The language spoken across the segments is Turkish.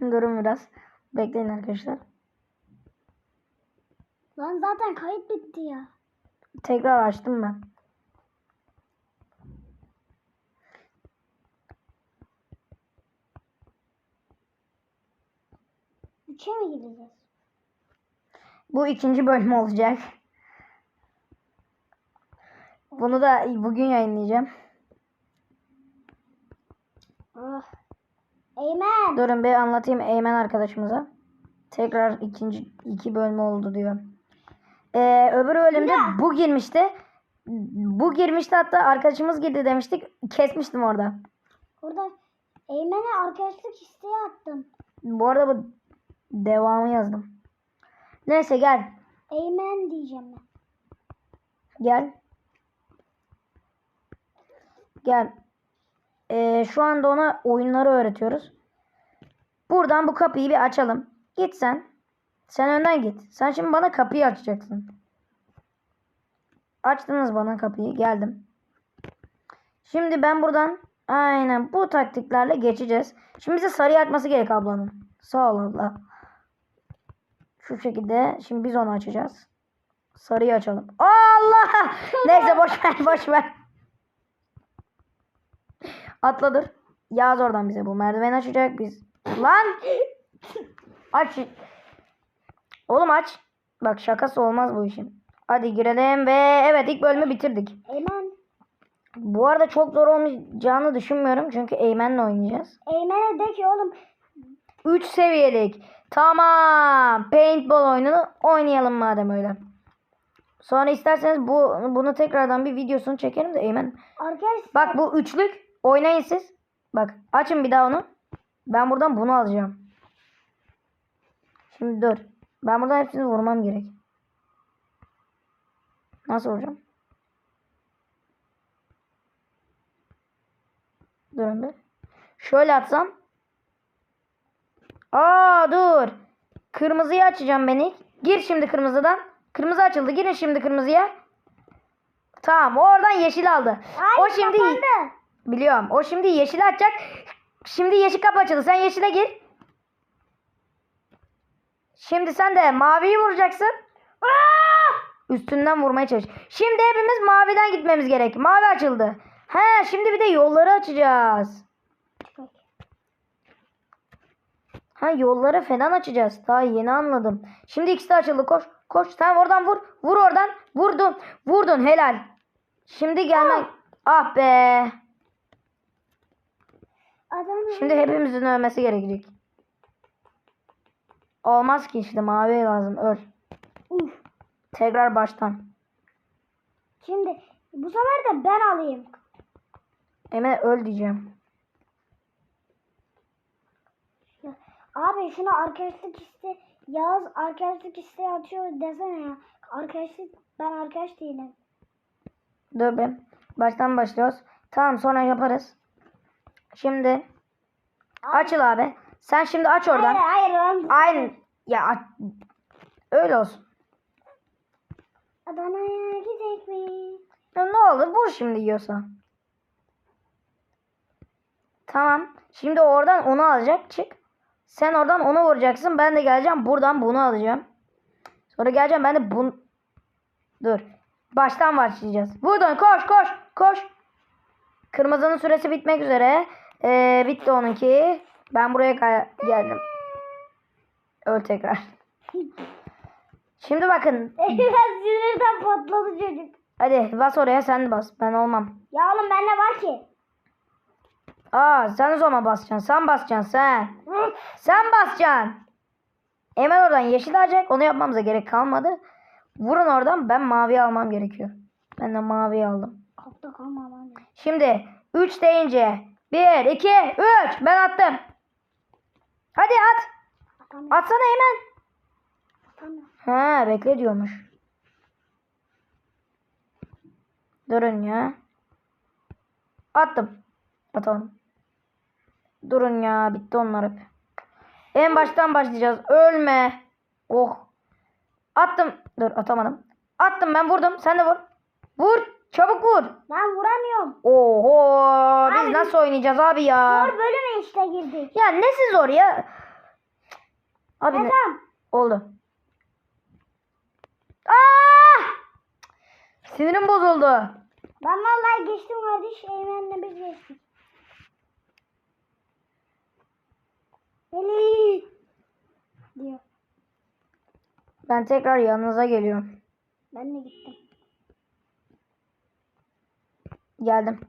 Durun biraz. Bekleyin arkadaşlar. Lan zaten kayıt bitti ya. Tekrar açtım ben. Üçe mi gideceğiz? Bu ikinci bölüm olacak. Bunu da bugün yayınlayacağım. Ah. Eymen. Durun bir anlatayım Eymen arkadaşımıza. Tekrar ikinci iki bölüm oldu diyor. Ee, öbür bölümde Ya. bu girmişti. Bu girmişti hatta arkadaşımız girdi demiştik. Kesmiştim orada. Orada Eymen'e arkadaşlık isteği attım. Bu arada bu devamı yazdım. Neyse gel. Eymen diyeceğim ben. Gel. Gel. Ee, şu anda ona oyunları öğretiyoruz. Buradan bu kapıyı bir açalım. Git sen. Sen önden git. Sen şimdi bana kapıyı açacaksın. Açtınız bana kapıyı. Geldim. Şimdi ben buradan aynen bu taktiklerle geçeceğiz. Şimdi bize sarıyı açması gerek ablanın. Sağ ol abla. Şu şekilde. Şimdi biz onu açacağız. Sarıyı açalım. Allah! Neyse boş ver boş ver. Atla dur. Yaz oradan bize bu merdiven açacak biz. Lan! Aç. Oğlum aç. Bak şakası olmaz bu işin. Hadi girelim ve evet ilk bölümü bitirdik. Eymen. Bu arada çok zor olmayacağını düşünmüyorum. Çünkü Eymen'le oynayacağız. Eymen'e de ki oğlum 3 seviyelik. Tamam. Paintball oyununu oynayalım madem öyle. Sonra isterseniz bu bunu tekrardan bir videosunu çekerim de Eymen. arkadaşlar Bak bu üçlük. Oynayın siz. Bak açın bir daha onu. Ben buradan bunu alacağım. Şimdi dur. Ben buradan hepsini vurmam gerek. Nasıl vuracağım? Durun bir. Şöyle atsam. Aa dur. Kırmızıyı açacağım ben ilk. Gir şimdi kırmızıdan. Kırmızı açıldı. Girin şimdi kırmızıya. Tamam. Oradan yeşil aldı. Ay, o şimdi kapandı. biliyorum. O şimdi yeşil açacak. Şimdi yeşil kapı açıldı. Sen yeşile gir. Şimdi sen de maviyi vuracaksın. Aa! Üstünden vurmaya çalış. Şimdi hepimiz maviden gitmemiz gerek. Mavi açıldı. He şimdi bir de yolları açacağız. Ha yolları falan açacağız. Daha yeni anladım. Şimdi ikisi de açıldı. Koş. Koş. Sen oradan vur. Vur oradan. Vurdun. Vurdun. Helal. Şimdi gelme. Ah be. Adam Şimdi hepimizin ölmesi gerekecek. Olmaz ki işte mavi lazım. Öl. Uf. Tekrar baştan. Şimdi bu sefer de ben alayım. Emre öl diyeceğim. Ya, Abi şunu arkadaşlık iste Yağız arkadaşlık isteği atıyor desene ya. Arkadaşlık ben arkadaş değilim. Dur be. Baştan başlıyoruz. Tamam sonra yaparız. Şimdi açıl abi. Sen şimdi aç oradan. Hayır hayır. Aynı. Ya öyle olsun. Adana'ya gidek mi? Ya ne olur vur şimdi yiyorsa. Tamam. Şimdi oradan onu alacak. Çık. Sen oradan onu vuracaksın. Ben de geleceğim. Buradan bunu alacağım. Sonra geleceğim. Ben de bunu... Dur. Baştan başlayacağız. Buradan koş koş koş. Kırmızının süresi bitmek üzere. Ee, bitti onunki. Ben buraya gel- geldim. Öl tekrar. Şimdi bakın. Biraz sinirden patladı çocuk. Hadi bas oraya sen de bas. Ben olmam. Ya oğlum bende var ki. Aa sen o zaman basacaksın. Sen basacaksın sen. Sen basacaksın. Hemen oradan yeşil alacak. Onu yapmamıza gerek kalmadı. Vurun oradan. Ben mavi almam gerekiyor. Ben de mavi aldım. Kapta kalma. Şimdi 3 deyince 1, 2, 3. Ben attım. Hadi at. Atsana hemen. Ha bekle diyormuş. Durun ya. Attım. Atamadım. Durun ya bitti onlar hep. En baştan başlayacağız. Ölme. Oh. Attım. Dur atamadım. Attım ben vurdum. Sen de vur. Vur. Çabuk vur. Ben vuramıyorum. Oho. Biz Abi- nasıl oynayacağız abi ya? Zor bölüme işte girdik. Ya nesi zor ya? Abi ne? Tamam. Oldu. Aa! Sinirim bozuldu. Ben vallahi geçtim kardeş. Eymen'le biz geçtik. Melih. Diyor. Ben tekrar yanınıza geliyorum. Ben de gittim. Geldim.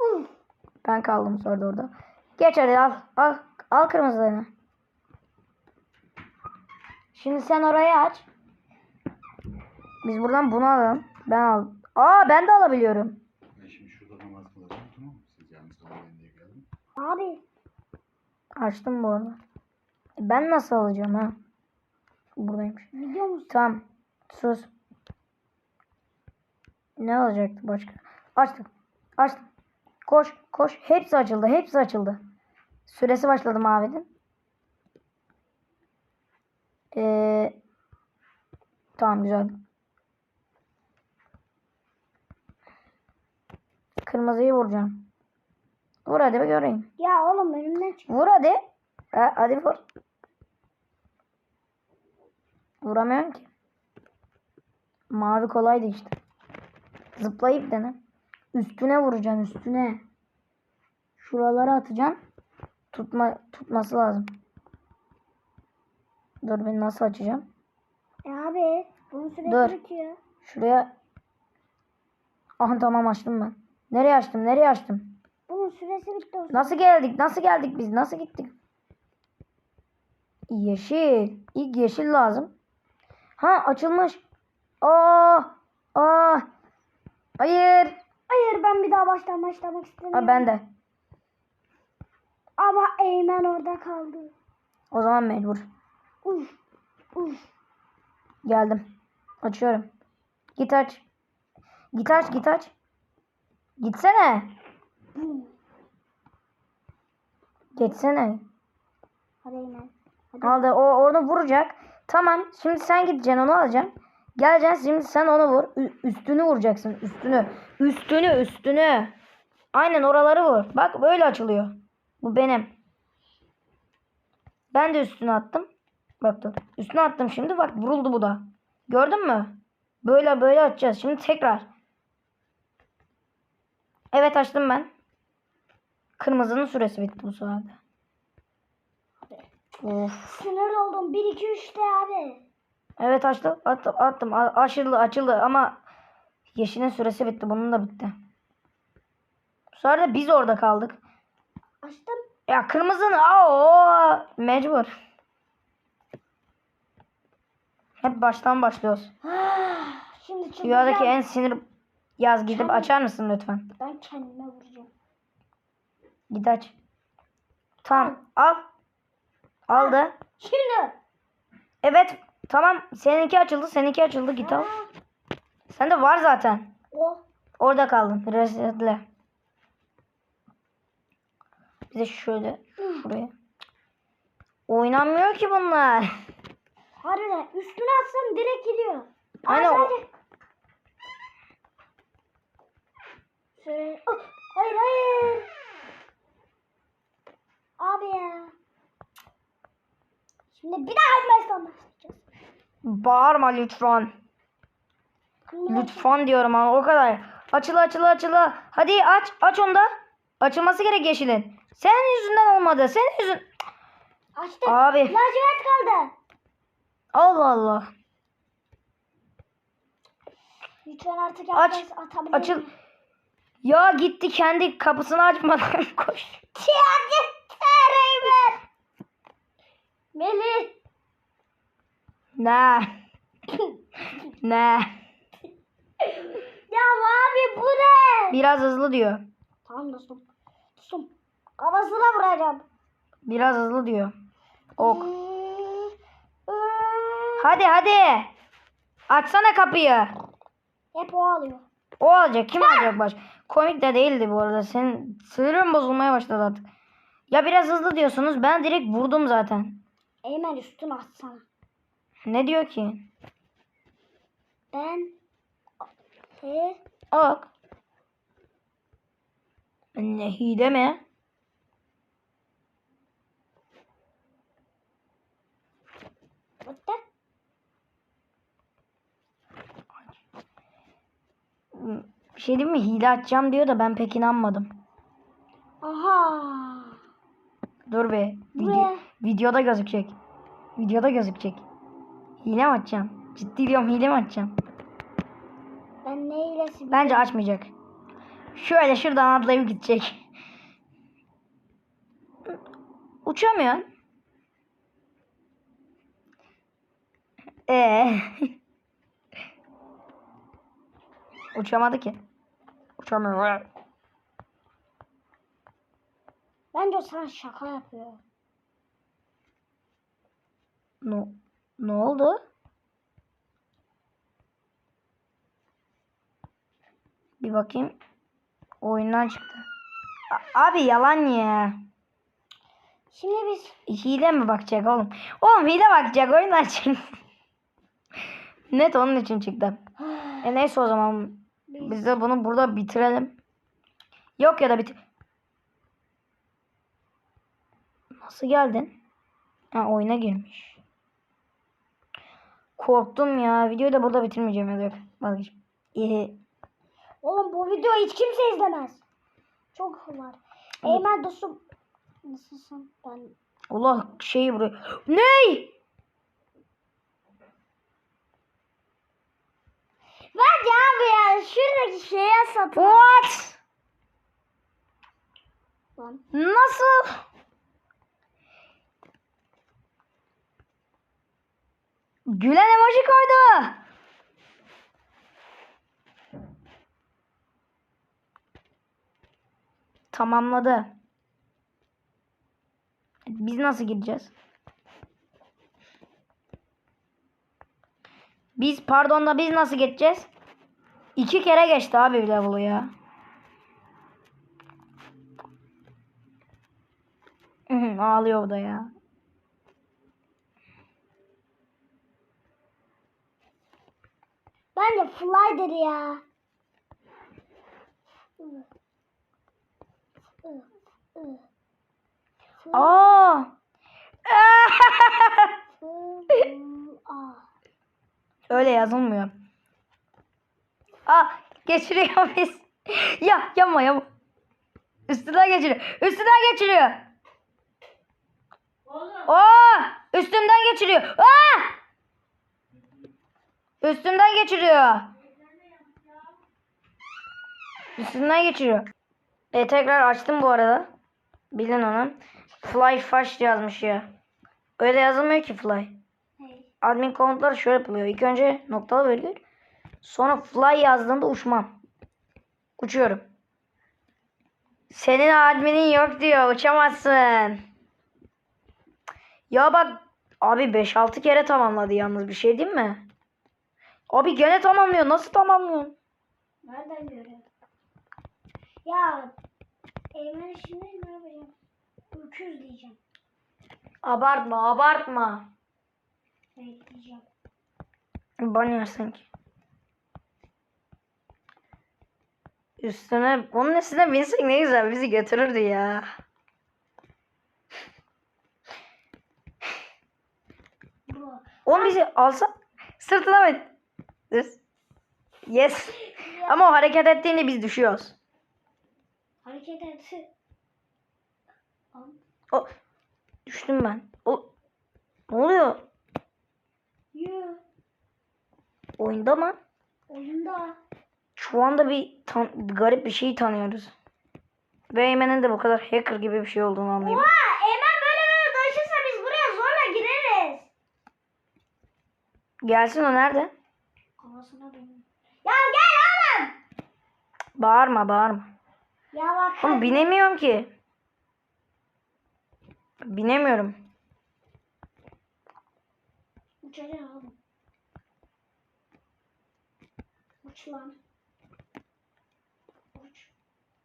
Uf. Ben kaldım sonra orada. Geç hadi al. Al, al kırmızılarını. Şimdi sen orayı aç. Biz buradan bunu alalım. Ben al. Aa ben de alabiliyorum. Ben şimdi şurada namaz kılacağım tamam mı? Siz yalnız kalmayın diye geldim. Abi. Açtım bu arada. Ben nasıl alacağım ha? Buradaymış. Biliyor musun? Tamam. Sus. Ne alacaktı başka? Açtım. Açtım. Koş. Koş. Hepsi açıldı. Hepsi açıldı. Süresi başladı mavinin. Ee, tamam güzel. Kırmızıyı vuracağım. Vur hadi bir göreyim. Ya oğlum önümden çık. Vur hadi. Ha, hadi vur. Vuramıyorum ki. Mavi kolaydı işte. Zıplayıp dene. Üstüne vuracaksın üstüne. Şuralara atacaksın. Tutma, tutması lazım. Dur ben nasıl açacağım? E abi. Bunun süresi Dur. bitiyor. Şuraya. Aha tamam açtım ben. Nereye açtım? Nereye açtım? Bunun süresi bitti. o Nasıl geldik? Nasıl geldik biz? Nasıl gittik? Yeşil. İlk yeşil lazım. Ha açılmış. Aa! Aa! Hayır. Hayır ben bir daha baştan başlamak istemiyorum. Ha, ben de. Ama Eymen orada kaldı. O zaman mecbur. Uf. Uf. Geldim. Açıyorum. Git aç. Git aç git aç. Gitsene. Geçsene. Hadi Eymen. Hadi. Aldı. O onu vuracak. Tamam. Şimdi sen gideceksin onu alacaksın. Geleceksin şimdi sen onu vur. Ü- üstünü vuracaksın. Üstünü. Üstünü üstünü. Aynen oraları vur. Bak böyle açılıyor. Bu benim. Ben de üstüne attım. Bak dur. Üstüne attım şimdi. Bak vuruldu bu da. Gördün mü? Böyle böyle açacağız. Şimdi tekrar. Evet açtım ben. Kırmızının süresi bitti bu de. Of. Sinir oldum. 1 2 3'te abi. Evet açtım. Attım. attım. A- Açıldı açıldı ama yeşilin süresi bitti. Bunun da bitti. Bu sefer de biz orada kaldık. Açtım. Ya kırmızının aa mecbur. Hep baştan başlıyoruz. Şimdi çıldıracağım. Dünyadaki en sinir yaz gidip Tamam. açar mısın lütfen? Ben kendime vuracağım. Git aç. Tamam al. Aldı. Şimdi. Evet tamam seninki açıldı seninki açıldı git al. Sende var zaten. Orada kaldın. Resetle. Bir de şöyle şuraya. Oynanmıyor ki bunlar. Harbiden üstüne atsam direkt gidiyor. Aa, Aynen o- sadece- Şöyle. Oh, hayır hayır. Abi ya. Şimdi bir daha baştan başlayacağız. Bağırma lütfen. Lütfen diyorum ama o kadar. Açılı açılı açılı. Hadi aç aç onu da. Açılması gerek yeşilin. Senin yüzünden olmadı. Senin yüzün. Açtım. Abi. Lacivert kaldı. Allah Allah. Lütfen artık Aç. Açıl. Ya gitti kendi kapısını açmadan koş. Tiyaget Reymen. Melih. Ne? ne? Ya abi bu ne? Biraz hızlı diyor. Tamam dostum. Dostum. Kafasına vuracağım. Biraz hızlı diyor. Ok. Hmm, Hadi hadi. Açsana kapıyı. Hep o alıyor. O alacak. Kim alacak baş? Komik de değildi bu arada. Senin sinirim bozulmaya başladı artık. Ya biraz hızlı diyorsunuz. Ben direkt vurdum zaten. Eymen üstüne atsana. Ne diyor ki? Ben he ok. Ne hile mi? Bitti. Bir şey değil mi? Hile açacağım diyor da ben pek inanmadım. Aha. Dur be. Video, videoda gözükecek. Videoda gözükecek. Hile mi açacağım? Ciddi diyorum hile mi açacağım? Ben ne hilesi Bence açmayacak. Şöyle şuradan atlayıp gidecek. Uçamıyorsun. Ee. Uçamadı ki. Uçamıyor. Bence o sana şaka yapıyor. Ne, ne oldu? Bir bakayım. Oyundan çıktı. Abi yalan ya. Şimdi biz Hile mi bakacak oğlum? Oğlum hile bakacak oyundan çıktı. Net onun için çıktı. E neyse o zaman biz de bunu burada bitirelim. Yok ya da bitir. Nasıl geldin? Ha oyuna girmiş. Korktum ya. Videoyu da burada bitirmeyeceğim ya da yok. Vazgeçtim. İyi. Oğlum bu videoyu hiç kimse izlemez. Çok var. Eymen dostum. Nasılsın? Ben Allah şeyi vuruyor. Ney? Bence abi ya şuradaki şeye satın. What? Lan. Nasıl? Gülen emoji koydu. Tamamladı. Biz nasıl gideceğiz? Biz pardon da biz nasıl geçeceğiz? İki kere geçti abi level'ı ya. Ağlıyor o da ya. Bence fly'dır ya. Aa! Öyle yazılmıyor. Aa, geçiriyor biz. ya yapma yapma. Üstünden geçiriyor. Üstünden geçiriyor. Aa! Üstümden geçiriyor. Aa! Üstümden geçiriyor. Üstünden geçiriyor. E tekrar açtım bu arada. Bilin onu. Fly fast yazmış ya. Öyle yazılmıyor ki fly. Admin komutları şöyle yapılıyor. İlk önce noktalı virgül. Sonra fly yazdığında uçmam. Uçuyorum. Senin adminin yok diyor. Uçamazsın. Ya bak abi 5-6 kere tamamladı yalnız bir şey değil mi? Abi gene tamamlıyor. Nasıl tamamlıyorsun? Nereden görüyor? Ya Eymen şimdi ne yapacağım? Öküz diyeceğim. Abartma abartma. Bekleyeceğim. Banıyorsun ki. Üstüne bunun üstüne binsek ne güzel bizi götürürdü ya. Oğlum bizi alsa sırtına mı? Düz. Yes. Ama o hareket ettiğinde biz düşüyoruz. Hareket etti. O düştüm ben. O ne oluyor? Yuh. Oyunda mı? Oyunda. Şu anda bir tan- garip bir şey tanıyoruz. Ve Eymen'in de bu kadar hacker gibi bir şey olduğunu anlayayım. Oha! Eymen böyle böyle dolaşırsa biz buraya zorla gireriz. Gelsin o nerede? Kafasına benim. Ya gel oğlum. Bağırma bağırma. Ya bak. Oğlum binemiyorum ki. Binemiyorum. Uçacağım oğlum. Uç lan. Uç.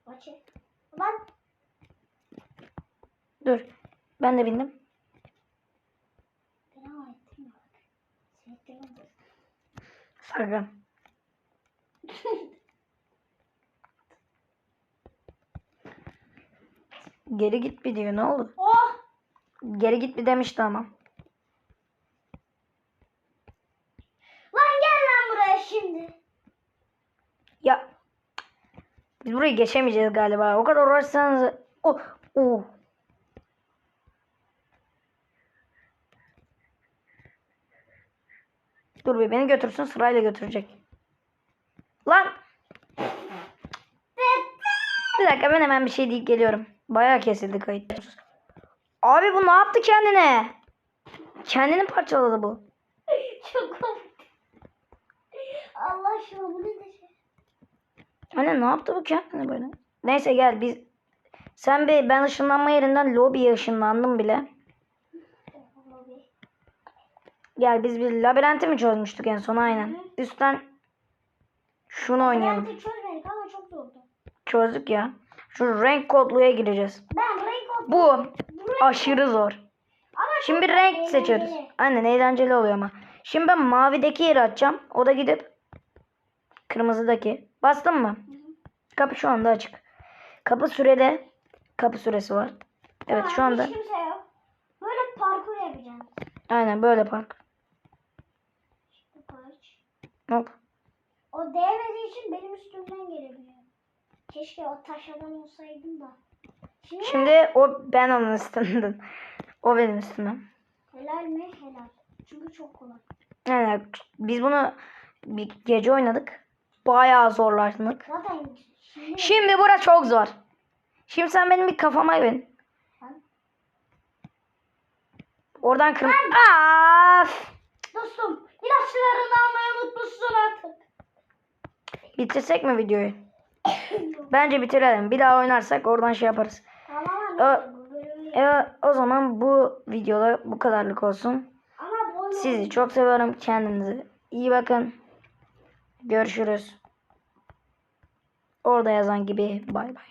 Uç. Lan. Dur. Ben de bindim. Beni ama ettin ya. Sevdim. Sakın. Geri git bir diyor. Ne oldu? Oh! Geri git bir demişti ama. Lan gel lan buraya şimdi. Ya Biz burayı geçemeyeceğiz galiba. O kadar uğraşsanız. Oh, oh. Dur bir beni götürsün sırayla götürecek. Lan. Bir dakika ben hemen bir şey deyip geliyorum. Bayağı kesildi kayıt. Abi bu ne yaptı kendine? Kendini parçaladı bu. Çok komik. Allah şey. Anne ne yaptı bu kendine böyle? Neyse gel biz sen bir ben ışınlanma yerinden lobiye ışınlandım bile. Gel biz bir labirenti mi çözmüştük en son aynen. Üstten şunu oynayalım. De çözmedik ama çok zordu. Çözdük ya. Şu renk kodluya gireceğiz. Ben renk o- Bu renk- aşırı zor. Ama Şimdi bir renk eğlenceli. seçiyoruz. Aynen eğlenceli oluyor ama. Şimdi ben mavideki yeri açacağım. O da gidip kırmızıdaki. Bastın mı? Kapı şu anda açık. Kapı sürede kapı süresi var. Evet Tamam, şu anda. Böyle parkur yapacağım. Aynen böyle park. Hop. O değmediği için benim üstümden gelebiliyor. Keşke o taşadan olsaydım da. Şimdi, Şimdi o ben onun üstünden. O benim üstümden. helal mi? Helal. Çünkü çok kolay. Yani biz bunu bir gece oynadık. Bayağı zorlaştık. Zaten şimdi Şimdi bura çok zor. Şimdi sen benim bir kafama bin. Ben- Oradan kırm... Af! dostum ilaçlarını almayı unutmuşsun artık. Bitirsek mi videoyu? Bence bitirelim. Bir daha oynarsak oradan şey yaparız. tamam bölümü- E, o zaman bu videoda bu kadarlık olsun. Sizi çok seviyorum. Kendinize iyi bakın. Görüşürüz. Orada yazan gibi bay bay.